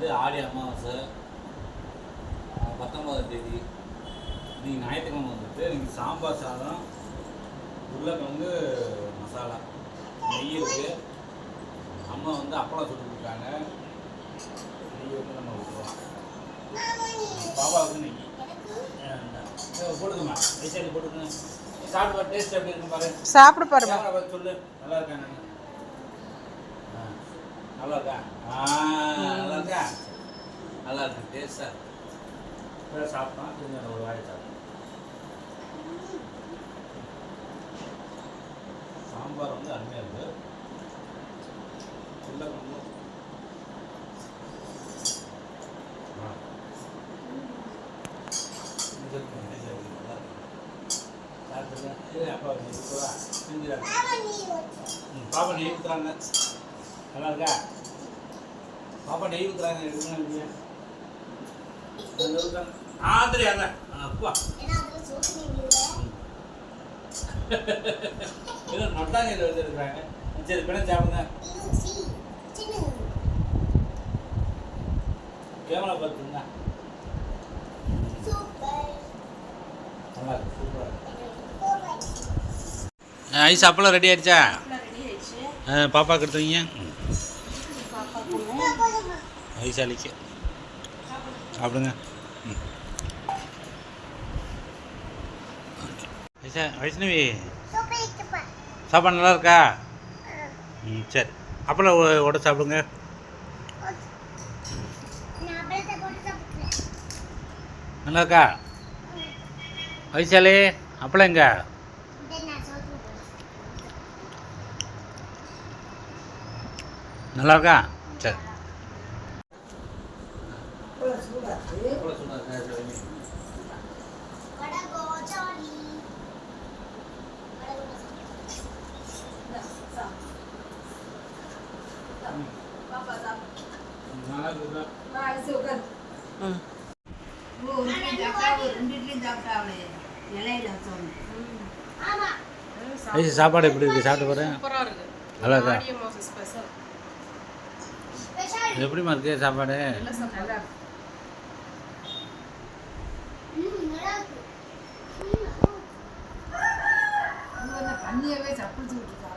வந்து ஆடி அமாவாசை அஹ் பத்தொன்பதாம் தேதி இன்னைக்கு ஞாயிற்றுக்கிழமை வந்துட்டு இன்னைக்கு சாம்பார் சாதம் உருளைக்கிழங்கு மசாலா. நெய் இருக்கு. அம்மா வந்து அப்பளம் சுட்டு கொடுத்தாங்க நெய் வந்து நம்ம விட்டுருவோம் பாப்பாவுக்கு நெய். போட்டுக்கம்மா. வயசாடி போட்டுக்கங்க. சாப்பிட்டு டேஸ்ட் எப்படி இருக்கு பாரு. சாப்பிட பார்த்து சொல்லு. நல்லா இருக்கா நல்லா இருக்கா? ஆ நல்லா இருக்கா? நல்லா இருக்கு டேஸ்டா இப்போ சாப்பிட்டோம் திரும்ப ஒரு வாய் சாப்பிட்டோம் சாம்பார் வந்து அருமையாக இருக்கு. உள்ள கொஞ்சம் இருக்கு, இருக்கு, இருக்கு. பாப்பா நெய் ஊத்துறாங்க. நல்லா இருக்கா? பாப்பா நெய் ஊத்துறாங்க எடுக்கணும் இல்லையா அதான் அப்பா ஏதோ நொட்டாங்க இதில் வச்சுருக்குறாங்க சரி பிணை சாப்பிடுங்க கேமரா பார்த்துருங்க நல்லா இருக்கு சூப்பராக இருக்கு ஐஸ் அப்பளம் ரெடி ஆயிடுச்சா ஆ பாப்பாக்கு எடுத்துவீங்க ஐசாலிக்கு சாப்பிடுங்க ம். ஐசா வைஷ்ணவி சாப்பாடு நல்லா இருக்கா ம் சரி. அப்பளம் உட சாப்பிடுங்க. நல்லா இருக்கா வைசாலி அப்பளம் எங்க? நல்லா இருக்கா சரி நல்லா இருக்குதா ம் ஐஸ் சாப்பாடு எப்படி இருக்கு? சாப்பிட்டு இருக்கு. நல்லா இருக்கா? எப்படிமா இருக்கு சாப்பாடு? நல்ல